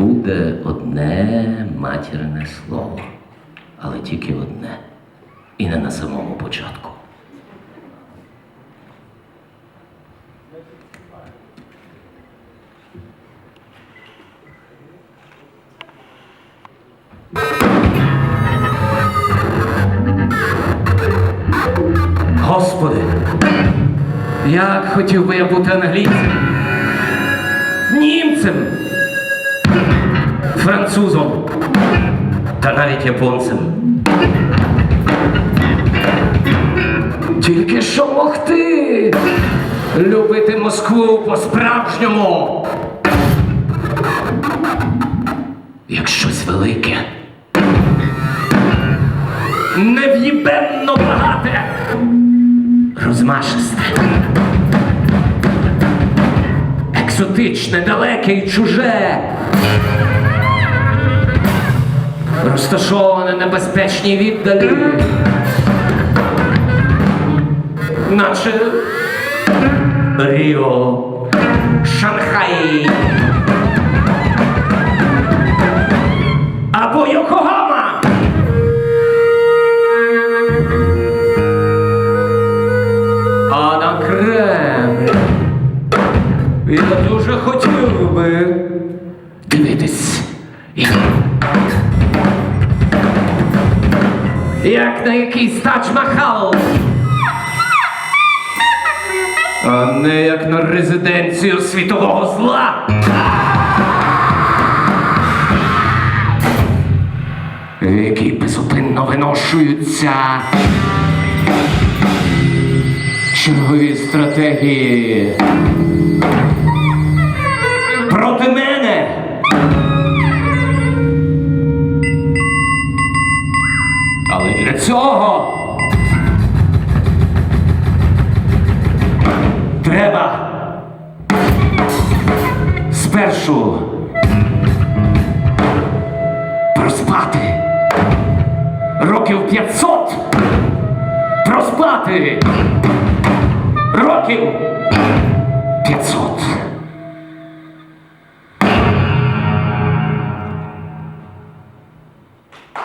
буде одне матірне слово, але тільки одне. І не на самому початку. Господи, як хотів би я бути англійцем, німцем, французом та навіть японцем. Тільки що могти любити Москву по-справжньому. Як щось велике. Нев'їбенно багате. Розмашисте. Екзотичне, далеке і чуже. Розташоване на безпечній віддалі. Наче Ріо, Шанхай. Або Йокогама. А на Кремль я дуже хотів би дивитись. Як, на якийсь Тадж-Махал. А не як на резиденцію світового зла. В якій безупинно виношуються чергові стратегії проти мене. Для цього. Треба спершу проспати. Років 500 проспати. Років